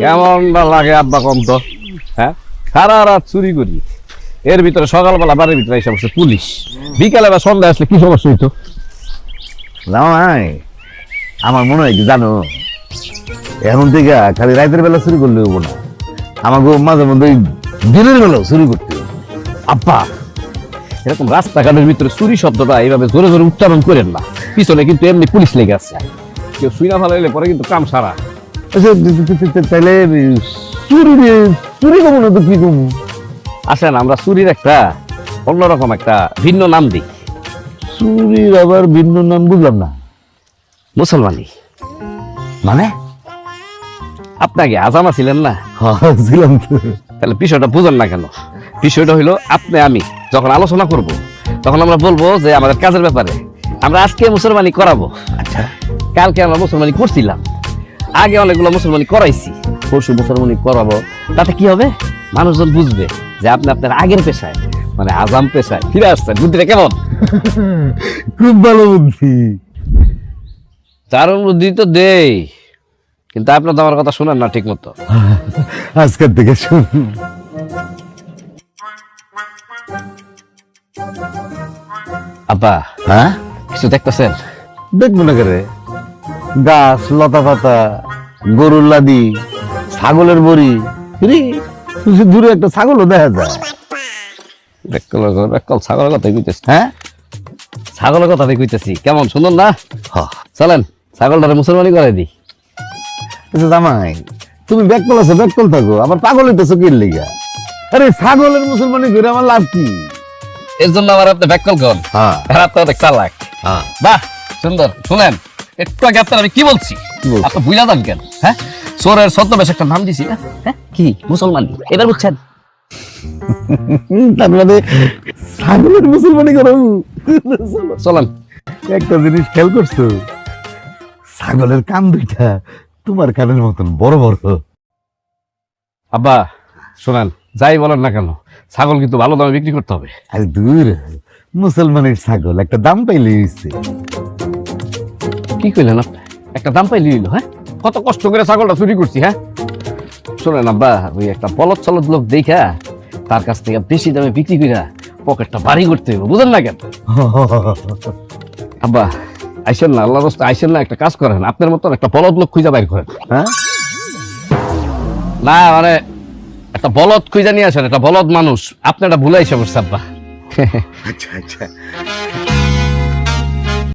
কেমন লাগে আব্বা কম তো? হ্যাঁ? সারা রাত চুরি করি। এর ভিতরে সকালবেলা বাড়ির ভিতরে এসে বসে পুলিশ। বিকালে বা সন্ধ্যা আসলে কি সমস্যা হইতো? আমার মনে হয় কি জানো? এখন থেকে খালি রাতের বেলা চুরি করলে হব না। আমাকে মাঝে মধ্যে দিনের বেলাও চুরি করতে। আব্বা, এরকম রাস্তাঘাটের ভিতরে চুরি শব্দটা এইভাবে জোরে জোরে উচ্চারণ করেন না। পিছনে কিন্তু এমনি পুলিশ লেগে আছে। কেউ শুই না ভালো এলে পরে কিন্তু কাম সারা। আচ্ছা, তাহলে চুরি চুরি কমো না তো কি কমো আসেন আমরা চুরির একটা অন্যরকম একটা ভিন্ন নাম দিই। চুরির আবার ভিন্ন নাম বুঝলাম না। মুসলমানি। মানে? আপনাকে আজামা ছিলেন না? ছিলাম তাহলে বিষয়টা বুঝেন না কেন? বিষয়টা হইল আপনি আমি যখন আলোচনা করব তখন আমরা বলব যে আমাদের কাজের ব্যাপারে আমরা আজকে মুসলমানি করাবো। আচ্ছা। কালকে আমরা মুসলমানি করছিলাম। আগে অনেকগুলো মুসলমানি করাইছি। পরশু মুসলমানি করাবো। তাতে কি হবে? মানুষজন বুঝবে যে আপনি আপনার আগের পেশায় মানে আজাম পেশায় ফিরে আসছেন। বুদ্ধিটা কেমন? খুব ভালো বুদ্ধি। চারণ বুদ্ধি তো দেই। কিন্তু আপনার তো আমার কথা শোনেন না ঠিক মতো আজকের দিকে আব্বা হ্যাঁ? কিছু দেখতেছেন? দেখব না করে। গাছ লতা পাতা গরুর লাদি ছাগলের বড়ি। রে, দূরে একটা ছাগলও দেখা যায়। ছাগলের কথা কইতেছি। হ্যাঁ? ছাগলের কথা কইতেছি। কেমন সুন্দর না? চলেন ছাগলটারে মুসলমানি করে দিই। আচ্ছা জামাই তুমি ব্যাককল আছো ব্যাককল থাকো। আমার পাগল হইতেছো কি লিগা? আরে ছাগলের মুসলমানি করে আমার লাভ কি? এর জন্য আমার আপনি বেকল কন হ্যাঁ। তো অনেক চালাক। হ্যাঁ। বাহ সুন্দর। শুনেন একটু আগে আপনার আমি কি বলছি? আপনি বুঝা যান কেন? হ্যাঁ? সোরের ছদ্মবেশ একটা নাম দিছি হ্যাঁ? কি? মুসলমান? এবার বুঝছেন? তার মানে ছাগলের মুসলমানি করো চলেন। একটা জিনিস খেয়াল করছ? ছাগলের কান দুইটা তোমার কানের মতন বড় বড়। আব্বা শোনান যাই বলেন না কেন ছাগল কিন্তু ভালো দামে বিক্রি করতে হবে। আরে দূর মুসলমানের ছাগল একটা দাম পাইলে কি কইলেন আপনি? একটা দাম পাইলি হইল হ্যাঁ? কত কষ্ট করে ছাগলটা চুরি করছি হ্যাঁ? শোনেন আব্বা ওই একটা বলদ চলদ লোক দেখা তার কাছ থেকে বেশি দামে বিক্রি কইরা পকেটটা ভারী করতে হবে বুঝেন না কেন? আব্বা আইসেন না আল্লাহ রাস্তা আইসেন না একটা কাজ করেন আপনার মতন একটা বলদ লোক খুঁজে বাইর করেন। হ্যাঁ? না মানে একটা বলদ খুঁজে নিয়ে আসেন একটা বলদ মানুষ আপনি একটা ভুলাই সে বসছে আব্বা। আচ্ছা আচ্ছা।